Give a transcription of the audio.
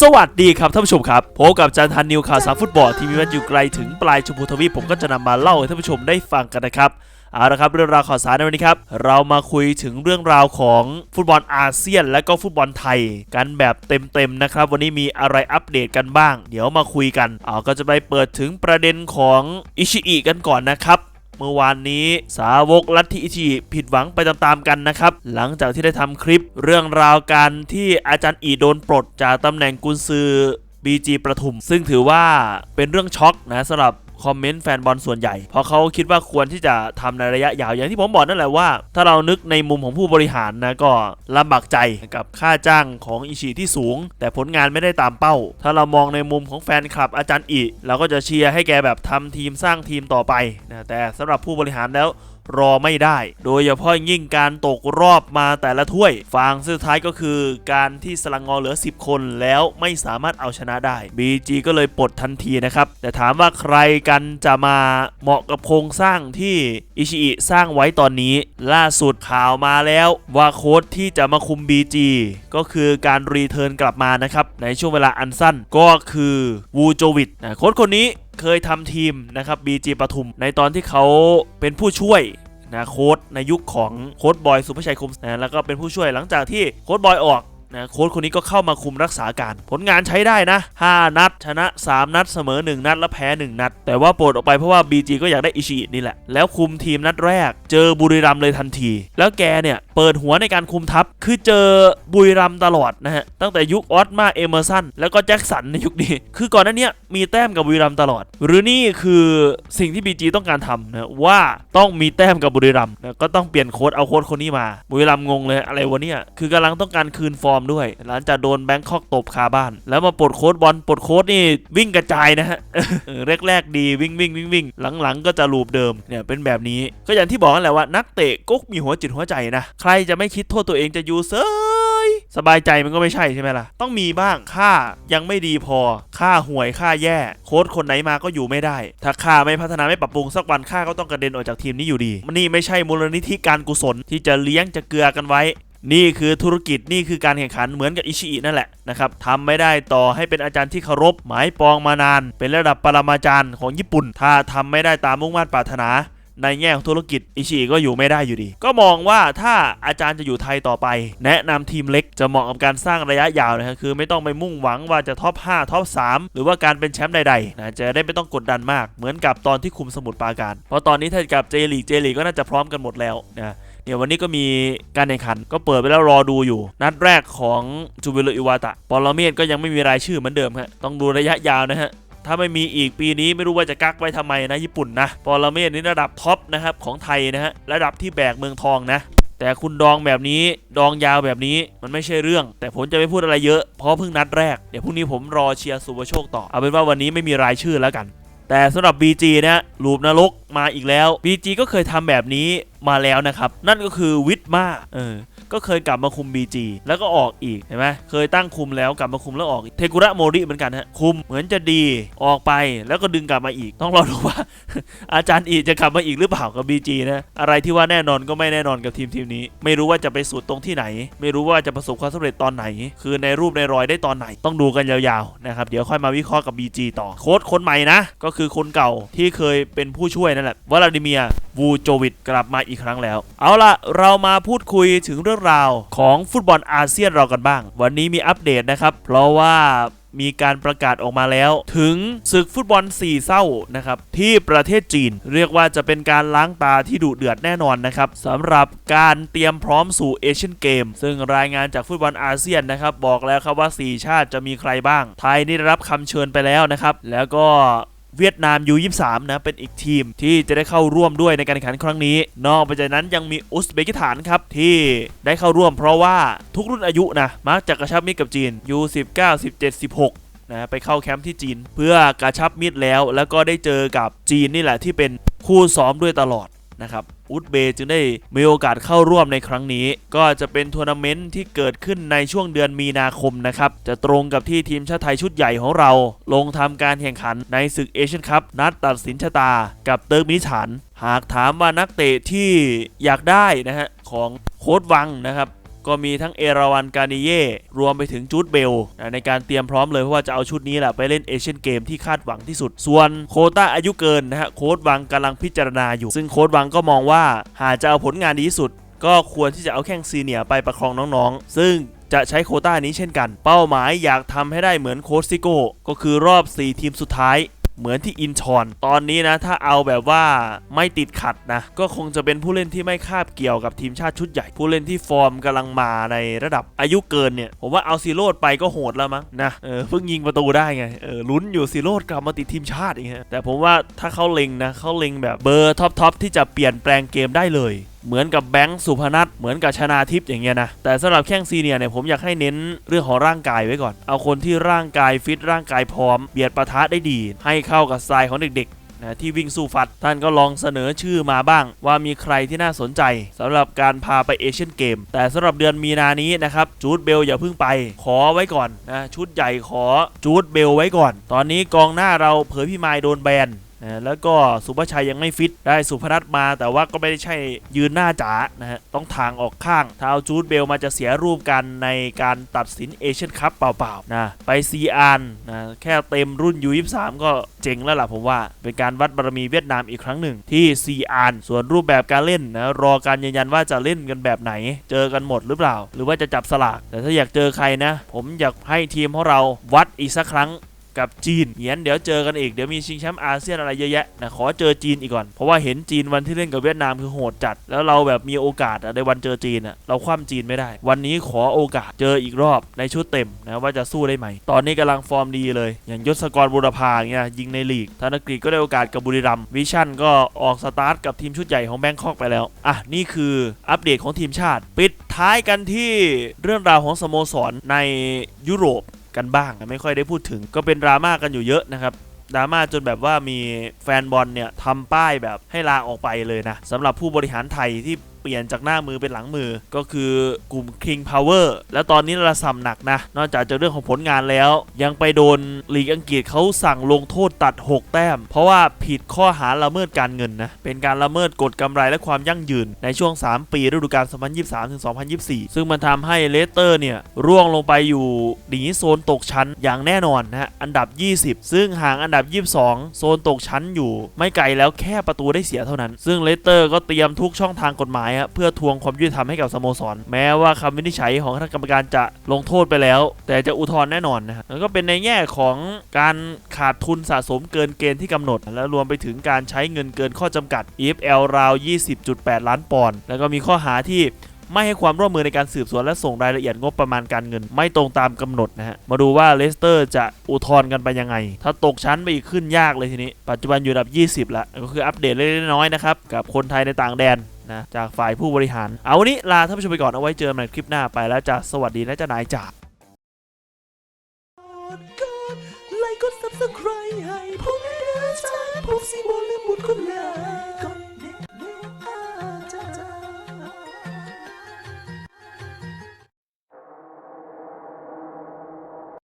สวัสดีครับท่านผู้ชมครับพบกับจันทันนิวข่าวสารฟุตบอลที่มีวันอยู่ไกลถึงปลายชมพูทวีปผมก็จะนำมาเล่าให้ท่านผู้ชมได้ฟังกันนะครับเอาละครับเรื่องราวข่าวสารในวันนี้ครับ เรามาคุยถึงเรื่องราวของฟุตบอลอาเซียน และก็ฟุตบอลไทย กันแบบเต็มๆนะครับ วันนี้มีอะไรอัปเดตกันบ้าง เดี๋ยวมาคุยกันเอาก็จะไปเปิดถึงประเด็นของอิชิอิกันก่อนนะครับ มื่อวานนี้สาวกลัทธิอิชิผิดหวังไปตามๆกันนะครับ หลังจากที่ได้ทำคลิปเรื่องราวการที่อาจารย์อีโดนปลดจากตำแหน่งกุนซือบีจีประทุม ซึ่งถือว่าเป็นเรื่องช็อกนะสำหรับ คอมเมนต์แฟนบอลส่วนใหญ่ เพราะเขาคิดว่าควรที่จะทำในระยะยาวอย่างที่ผมบอกนั่นแหละว่า ถ้าเรานึกในมุมของผู้บริหารนะก็ลำบากใจกับค่าจ้างของอิชิที่สูง แต่ผลงานไม่ได้ตามเป้า ถ้าเรามองในมุมของแฟนคลับอาจารย์อิเราก็จะเชียร์ให้แกแบบทำทีมสร้างทีมต่อไปนะแต่สำหรับผู้บริหารแล้วรอไม่ได้ โดยเฉพาะยิ่งการตกรอบมาแต่ละถ้วยฟางสุดท้ายก็คือการที่สลังงอเหลือ 10 คนแล้วไม่สามารถเอาชนะได้ BG ก็เลยปลดทันทีนะครับ แต่ถามว่าใครกันจะมาเหมาะกับโครงสร้างที่อิชิอิสร้างไว้ตอนนี้ ล่าสุดข่าวมาแล้วว่าโค้ชที่จะมาคุม BG ก็คือการรีเทิร์นกลับมานะครับในช่วงเวลาอันสั้นก็คือวูโจวิดโค้ชคนนี้ เคยทำทีมนะครับ BG ปทุม ในตอนที่เขาเป็นผู้ช่วยนะโค้ดในยุคของโค้ดบอยสุภชัยคมนะแล้วก็เป็นผู้ช่วยหลังจากที่โค้ดบอยออก นะโค้ดคนนี้ก็เข้ามาคุมรักษาการ ผลงานใช้ได้นะ 5 นัด ชนะ 3 นัดเสมอ 1 นัด และแพ้ 1 นัด แต่ว่าปลดออกไปเพราะว่า BG ก็อยากได้อิชิอินี่แหละ แล้วคุมทีมนัดแรก เจอบุรีรัมเลยทันที แล้วแกเนี่ย เปิดหัวในการคุมทัพ คือเจอบุรีรัมตลอดนะฮะ ตั้งแต่ยุคออสมาเอเมอร์สันแล้วก็แจ็คสันในยุคนี้ คือก่อนหน้าเนี้ยมีแต้มกับบุรีรัมตลอด หรือนี่คือสิ่งที่ BG ต้องการทำนะว่าต้องมีแต้มกับบุรีรัมนะก็ต้องเปลี่ยนโค้ดเอาโค้ดคนนี้มาบุรีรัมงงเลยอะไรวะเนี่ยคือกำลังต้องการคืนฟอร์มด้วย หลังจากโดนแบงคอกตบคาบ้าน แล้วมาปลดโค้ดบอลปลดโค้ดนี่วิ่งกระจายนะฮะแรกๆดีวิ่งวิ่งวิ่งวิ่งหลังๆ ก็จะลูปเดิมเนี่ยเป็นแบบนี้ก็อย่างที่บอกนั่นแหละว่า นักเตะก็มีหัวจิตหัวใจนะใครจะไม่คิดโทษตัวเองจะอยู่เซยสบายใจมันก็ไม่ใช่ใช่ไหมล่ะ ต้องมีบ้างค่ายังไม่ดีพอ ค่าห่วยค่าแย่ โค้ดคนไหนมาก็อยู่ไม่ได้ ถ้าค่าไม่พัฒนาไม่ปรับปรุงสักวันค่าก็ต้องกระเด็นออกจากทีมนี้อยู่ดี มันนี่ไม่ใช่มูลนิธิการกุศลที่จะเลี้ยงจะเกลือกันไว้ นี่คือธุรกิจนี่คือการแข่งขันเหมือนกับอิชิอินั่นแหละนะครับทำไม่ได้ต่อให้เป็นอาจารย์ที่เคารพหมายปองมานาน เป็นระดับปรมาจารย์ของญี่ปุ่น ถ้าทำไม่ได้ตามมุ่งมั่นปรารถนา ในแง่ของธุรกิจอิชิอิก็อยู่ไม่ได้อยู่ดี ก็มองว่าถ้าอาจารย์จะอยู่ไทยต่อไป แนะนำทีมเล็กจะเหมาะกับการสร้างระยะยาวนะครับคือไม่ต้องไปมุ่งหวังว่าจะท็อป5ท็อป3หรือว่าการเป็นแชมป์ใดๆนะจะได้ไม่ต้องกดดันมากเหมือนกับตอนที่คุมสมุทรปาการ เพราะตอนนี้ถ้ากับเจลีกเจลีกก็น่าจะพร้อมกันหมดแล้วนะ เนี่ยวันนี้ก็มีการแข่งขันก็เปิดไปแล้วรอดูอยู่ นัดแรกของจูเบโรอิวาตะปอลเมียนก็ยังไม่มีรายชื่อเหมือนเดิมฮะต้องดูระยะยาวนะฮะถ้าไม่มีอีกปีนี้ไม่รู้ว่าจะกักไว้ทำไมนะญี่ปุ่นนะปอลเมศนี่ระดับท็อปนะครับของไทยนะฮะระดับที่แบกเมืองทองนะแต่คุณดองแบบนี้ดองยาวแบบนี้มันไม่ใช่เรื่อง แต่ผมจะไม่พูดอะไรเยอะเพราะเพิ่งนัดแรกเดี๋ยวพรุ่งนี้ผมรอเชียร์สุภโชคต่อเอาเป็นว่าวันนี้ไม่มีรายชื่อแล้วกัน แต่สำหรับ BG นะลูปนรกมาอีกแล้ว BG ก็เคยทำแบบนี้ มาแล้วนะครับ นั่นก็คือวิทมากเออก็เคยกลับมาคุม BG แล้วก็ออกอีกเห็นไหมเคยตั้งคุมแล้วกลับมาคุมแล้วออกเทกุระโมริเหมือนกันฮะคุมเหมือนจะดีออกไปแล้วก็ดึงกลับมาอีก ต้องรอดูว่า อาจารย์อีจะกลับมาอีกหรือเปล่ากับ BG นะอะไรที่ว่าแน่นอนก็ไม่แน่นอนกับทีมทีมนี้ ไม่รู้ว่าจะไปสุดตรงที่ไหน ไม่รู้ว่าจะประสบความสำเร็จตอนไหน คือในรูปในรอยได้ตอนไหนต้องดูกันยาวๆนะครับเดี๋ยวค่อยมาวิเคราะห์กับ BG ต่อโค้ชคนใหม่นะ ก็คือคนเก่าที่เคยเป็นผู้ช่วยนั่นแหละวลาดิเมียร์วูโจวิดกลับมาอีกครั้งแล้ว เอาล่ะเรามาพูดคุยถึงเรื่องราวของฟุตบอลอาเซียนเรากันบ้าง วันนี้มีอัปเดตนะครับ เพราะว่ามีการประกาศออกมาแล้ว ถึงศึกฟุตบอลสี่เศร้านะครับ ที่ประเทศจีน เรียกว่าจะเป็นการล้างตาที่ดุเดือดแน่นอนนะครับสำหรับการเตรียมพร้อมสู่เอเชียนเกม ซึ่งรายงานจากฟุตบอลอาเซียนนะครับ บอกแล้วครับว่า 4 ชาติจะมีใครบ้าง ไทยนี่ได้รับคำเชิญไปแล้วนะครับ แล้วก็ เวียดนามยู23นะเป็นอีกทีมที่จะได้เข้าร่วมด้วยในการแข่งขันครั้งนี้ นอกไปจากนั้นยังมีอุซเบกิสถานครับที่ได้เข้าร่วมเพราะว่าทุกรุ่นอายุนะมักจะกระชับมิตรกับจีนยู19 17 16นะไปเข้าแคมป์ที่จีน เพื่อกระชับมิตรแล้ว แล้วก็ได้เจอกับจีนนี่แหละที่เป็นคู่ซ้อมด้วยตลอดนะครับ อุซเบย์จึงได้มีโอกาสเข้าร่วมในครั้งนี้ ก็จะเป็นทัวร์นาเมนต์ที่เกิดขึ้นในช่วงเดือนมีนาคมนะครับ จะตรงกับที่ทีมชาติไทยชุดใหญ่ของเรา ลงทำการแข่งขันในศึกเอเชียนคัพนัดตัดสินชะตา กับเติร์กมินิสถาน หากถามว่านักเตะที่อยากได้นะฮะของโค้ดวังนะครับ ก็มีทั้งเอราวันกาเนเย่รวมไปถึงจูดเบลในการเตรียมพร้อมเลยเพราะว่าจะเอาชุดนี้แหละไปเล่นเอเชียนเกมที่คาดหวังที่สุด ส่วนโคต้าอายุเกินนะฮะโค้ดวังกำลังพิจารณาอยู่ ซึ่งโค้ดวังก็มองว่าหากจะเอาผลงานดีที่สุด ก็ควรที่จะเอาแข้งซีเนียไปประคองน้องๆ ซึ่งจะใช้โคต้านี้เช่นกัน เป้าหมายอยากทำให้ได้เหมือนโค้ชซิโก้ก็คือรอบ 4 ทีมสุดท้าย เหมือนที่อินชอน ตอนนี้นะถ้าเอาแบบว่าไม่ติดขัดนะ ก็คงจะเป็นผู้เล่นที่ไม่คาบเกี่ยวกับทีมชาติชุดใหญ่ ผู้เล่นที่ฟอร์มกำลังมาในระดับอายุเกินเนี่ย ผมว่าเอาซีโรดไปก็โหดแล้วมั้งนะเออเพิ่งยิงประตูได้ไงเออลุ้นอยู่ซีโรดกลับมาติดทีมชาติอย่างเงี้ยแต่ผมว่าถ้าเขาเล็งนะเขาเล็งแบบเบอร์ท็อปทอปที่จะเปลี่ยนแปลงเกมได้เลย เหมือนกับแบงค์สุพนัทเหมือนกับชนาทิพย์อย่างเงี้ยนะ แต่สำหรับแข้งซีเนียเนี่ยผมอยากให้เน้นเรื่องของร่างกายไว้ก่อน เอาคนที่ร่างกายฟิตร่างกายพร้อม เบียดปะทะได้ดี ให้เข้ากับสไตล์ของเด็กๆนะที่วิ่งสู้ฟัด ท่านก็ลองเสนอชื่อมาบ้าง ว่ามีใครที่น่าสนใจสำหรับการพาไปเอเชียนเกม แต่สำหรับเดือนมีนานี้นะครับจูดเบลอย่าเพิ่งไป ขอไว้ก่อนนะชุดใหญ่ขอจูดเบลไว้ก่อน ตอนนี้กองหน้าเราเผยพี่ไมายโดนแบน แล้วก็สุภาชัยยังไม่ฟิต ได้สุพนัทมาแต่ว่าก็ไม่ได้ใช่ยืนหน้าจ๋านะฮะ ต้องทางออกข้างถ้าเอาจูดเบลมาจะเสียรูปกันในการตัดสินเอเชียนคัพเปล่าๆนะไปซีอานนะแค่เต็มรุ่น U23 ก็เจ๋งแล้วล่ะผมว่า เป็นการวัดบารมีเวียดนามอีกครั้งหนึ่งที่ซีอานส่วนรูปแบบการเล่นนะรอการยืนยันว่าจะเล่นกันแบบไหน เจอกันหมดหรือเปล่า หรือว่าจะจับสลากแต่ถ้าอยากเจอใครนะ ผมอยากให้ทีมของเราวัดอีกสักครั้ง กับจีนเหยียนเดี๋ยวเจอกันอีก เดี๋ยวมีชิงแชมป์อาเซียนอะไรเยอะแยะนะขอเจอจีนอีกก่อน เพราะว่าเห็นจีนวันที่เล่นกับเวียดนามคือโหดจัด แล้วเราแบบมีโอกาสในวันเจอจีนอะเราคว่ำจีนไม่ได้ วันนี้ขอโอกาสเจออีกรอบในชุดเต็มนะว่าจะสู้ได้ไหม ตอนนี้กำลังฟอร์มดีเลย อย่างยศกรบุรพาเงี้ยยิงในลีกธนกฤษก็ได้โอกาสกับบุรีรัมย์วิชั่นก็ออกสตาร์ทกับทีมชุดใหญ่ของแบงคอกไปแล้วอะนี่คืออัปเดตของทีมชาติ ปิดท้ายกันที่เรื่องราวของสโมสรในยุโรป กันบ้างไม่ค่อยได้พูดถึง ก็เป็นดราม่ากันอยู่เยอะนะครับดราม่าจนแบบว่ามีแฟนบอลเนี่ยทำป้ายแบบให้ลาออกไปเลยนะสำหรับผู้บริหารไทยที่ เปลี่ยนจากหน้ามือเป็นหลังมือ ก็คือกลุ่ม King Power แล้วตอนนี้ระสำหนักนะ นอกจากจะเรื่องของผลงานแล้ว ยังไปโดนลีกอังกฤษเขาสั่งลงโทษตัด 6 แต้ม เพราะว่าผิดข้อหาละเมิดการเงินนะ เป็นการละเมิดกฎกำไรและความยั่งยืน ในช่วง 3 ปีฤดูกาล 2023-2024 ซึ่งมันทำให้เลสเตอร์เนี่ยร่วงลงไปอยู่หนีโซนตกชั้นอย่างแน่นอนนะฮะอันดับ 20 ซึ่งห่างอันดับ 22 โซนตกชั้นอยู่ ไม่ไกลแล้วแค่ประตูได้เสียเท่านั้น ซึ่งเลสเตอร์ก็เตรียมทุกช่องทางกฎหมายฮะเพื่อทวงความยุติธรรมให้กับสโมสร แม้ว่าคำวินิจฉัยของคณะกรรมการจะลงโทษไปแล้ว แต่จะอุทธรณ์แน่นอนนะฮะแล้วก็เป็นในแง่ของการขาดทุนสะสมเกินเกณฑ์ที่กำหนด และรวมไปถึงการใช้เงินเกินข้อจำกัด EFL ราว 20.8 ล้านปอนด์แล้วก็มีข้อหาที่ไม่ให้ความร่วมมือในการสืบสวนและส่งรายละเอียดงบประมาณการเงิน ไม่ตรงตามกำหนดนะฮะ มาดูว่าเลสเตอร์จะอุทธรณ์กันไปยังไง ถ้าตกชั้นไปอีกขึ้นยากเลยทีนี้ ปัจจุบันอยู่อันดับ 20ล้วก็คืออัปเดตเล็กๆน้อยๆนะครับ กับคนไทยในต่างแดน นะจากฝ่ายผู้บริหาร เอาวันนี้ลาท่านผู้ชมไปก่อนเอาไว้เจอกันใหม่คลิปหน้าไปแล้วจะสวัสดีและจะนายจ่าไลค์กด subscribe ให้ผมด้วยนะจ๊ะผมสิบอลและหมุดคนลา